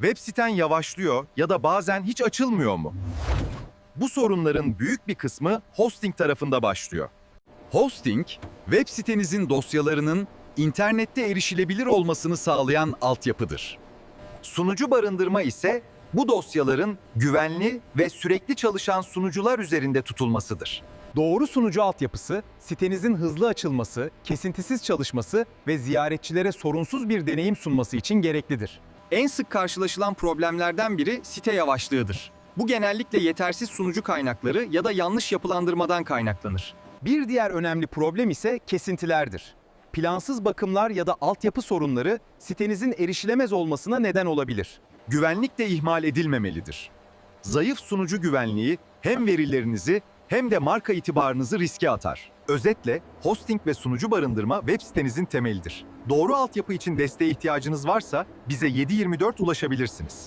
Web siten yavaşlıyor ya da bazen hiç açılmıyor mu? Bu sorunların büyük bir kısmı hosting tarafında başlıyor. Hosting, web sitenizin dosyalarının internette erişilebilir olmasını sağlayan altyapıdır. Sunucu barındırma ise bu dosyaların güvenli ve sürekli çalışan sunucular üzerinde tutulmasıdır. Doğru sunucu altyapısı, sitenizin hızlı açılması, kesintisiz çalışması ve ziyaretçilere sorunsuz bir deneyim sunması için gereklidir. En sık karşılaşılan problemlerden biri site yavaşlığıdır. Bu genellikle yetersiz sunucu kaynakları ya da yanlış yapılandırmadan kaynaklanır. Bir diğer önemli problem ise kesintilerdir. Plansız bakımlar ya da altyapı sorunları sitenizin erişilemez olmasına neden olabilir. Güvenlik de ihmal edilmemelidir. Zayıf sunucu güvenliği hem verilerinizi hem de marka itibarınızı riske atar. Özetle hosting ve sunucu barındırma web sitenizin temelidir. Doğru altyapı için desteğe ihtiyacınız varsa bize 7/24 ulaşabilirsiniz.